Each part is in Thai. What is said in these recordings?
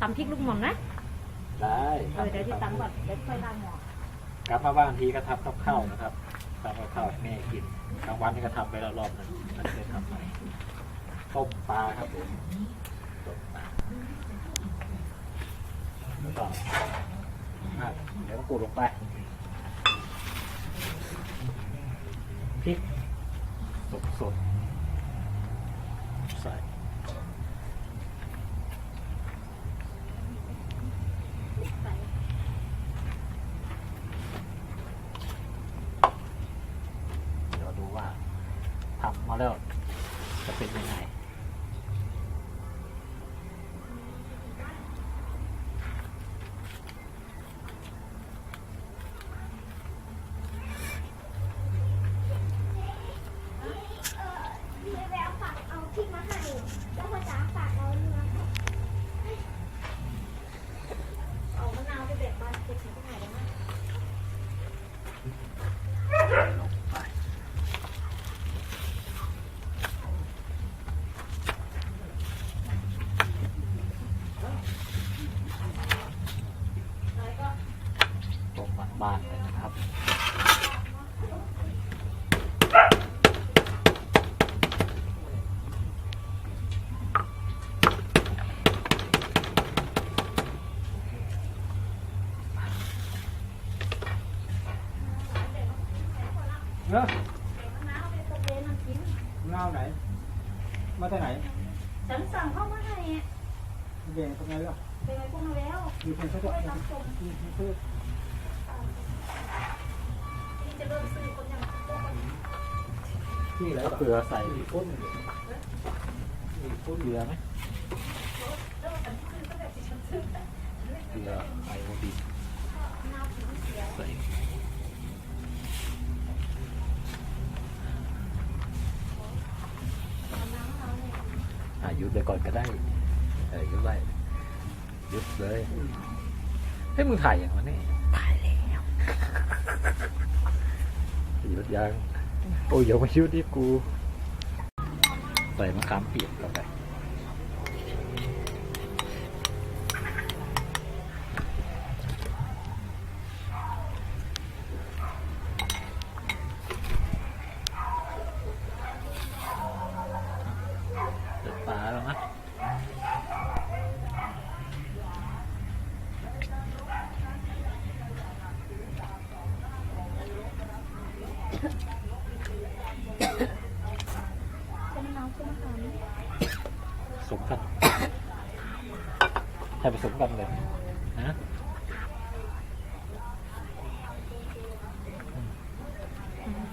ตำพริกลูกหม่อนนะ ได้เออเดี๋ยวที่ตำก่อนเดี๋ยวค่อยล้างหม้อกลับมาบ้านทีก็ทำกับข้าวนะครับทำกับข้าวให้แม่กินกลางวันนี่ก็ทำไปแล้วรอบหนึงมันเคยทำใหม่ต้มปลาครับผมต้มปลาแล้วก็อะเดี๋ยวต้องกูดลงไปพริกสดสดๆใส่ ใส่ เดี๋ยวดูว่าทำมาแล้วจะเป็นยังไง พี่แววฝากเอาพริกมาให้ แล้วพ่อจ๋าฝากเอาเนื้อให้เอามะนาวไปเด็ดบ้านเก็บถึงที่ไหนได้มั้ง ลงไปตรง บ้านๆเลยนะครับ เนอะมะนาวไปตะเวนมันกินเงาไหน มาจากไหนฉันสั่งเข้ามาให้เบ่งตรงไหนล่ะเป็นไงพวกมาแล้ว มีคนเขาจะช่วยรับชมมีคนเขาจะที่จะเริ่มซื้อคนอย่างพวกค นที่แล้วเกลือใส่พุ่นมีพุ่นเกลือไหมเริ่มกันซื้อก็แบบที่ฉันซื้อแต่เกลือไอโอดีนมะนาวผิวเสียใส่มะนาวเราเนี่ยอะหยุดไปก่อนก็ได้เออหยุดไว้หยุดเลยเฮ้ยมึงถ่ายอย่างวะเนี่ยถ่ายแล้ว หยุดยังโอ้ยอย่ามาหยุดดิกู ใส่มะขามเปียกเข้าไปเดือดปลาแล้วนะ เป็นมะนาวเป็นมะขาม สมกันให้ผสมกันเลยนะ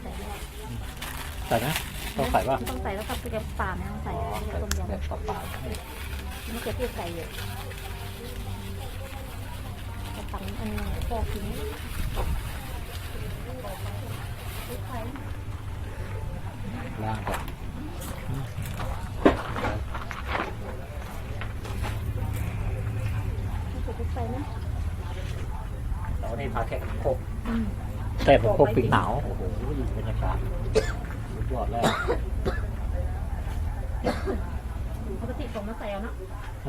ใส่แล้วใส่นะต้องใส่ป่ะต้องใส่แล้วกับเกลือป่าไม่ต้องใส่อ๋อเกลือใส่ต้มยำแบบเปล่าๆนี่มันจะเปรี้ยวใส่เยอะจะตังอันนี้พอกินล่างก่อน จะใส่นะแล้วนี่พาแขกครบแต่ผมครบปีกหนาวโอ้โหบรรยากาศสุดยอดแล้วปกติผมมาใส่เอาเนาะ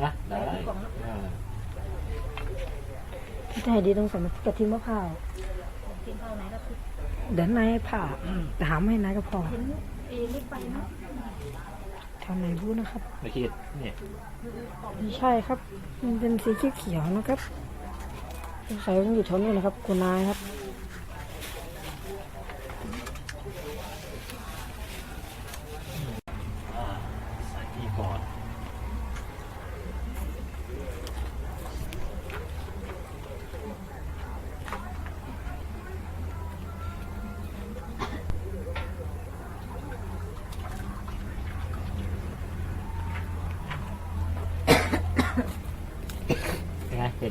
นะได้เออใช่ดีต้องใส่กระเทียมมะพร้าวกินข้าวไหนแล้วคือเดี๋ยวนายผ่าแต่หาไม่นายก็พอ เห็นเอลิฟไปเนาะ ทำไหนรู้นะครับไม่คิดนี่ไม่ใช่ครับ มันเป็นสีเขียวๆนะครับสงสัยมันอยู่แถวนี้นะครับคุณนายครับอ่าใส่ที่ก่อน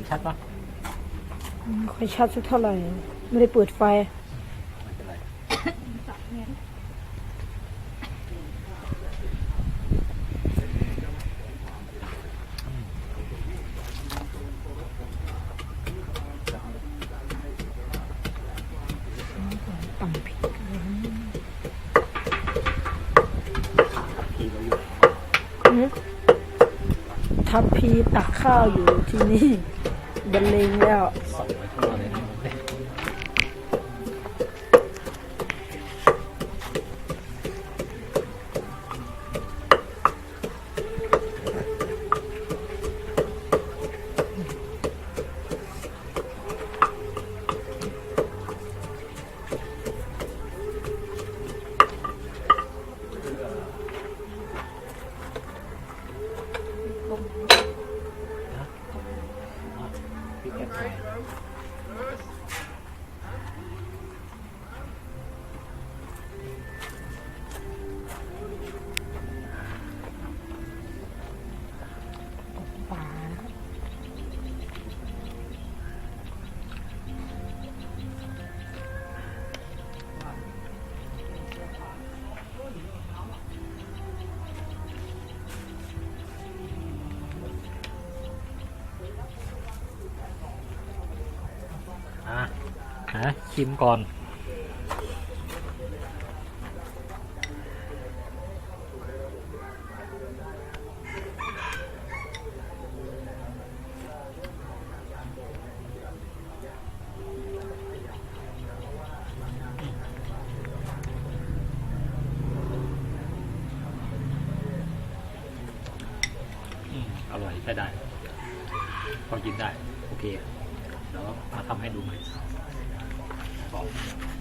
ชัดปะไม่ค่อยชัดสักเท่าไหร่ ไม่ได้เปิดไฟ ไม่เป็นไรต่ำพริกทีเราอยู่อื้อททัพพีตักข้าวอยู่ที่นี่ บรรเลงแล้ว ฮะชิมก่อนอืมอร่อยใช้ได้ พอกินได้ โอเค เดี๋ยวมาทำให้ดูใหม่ か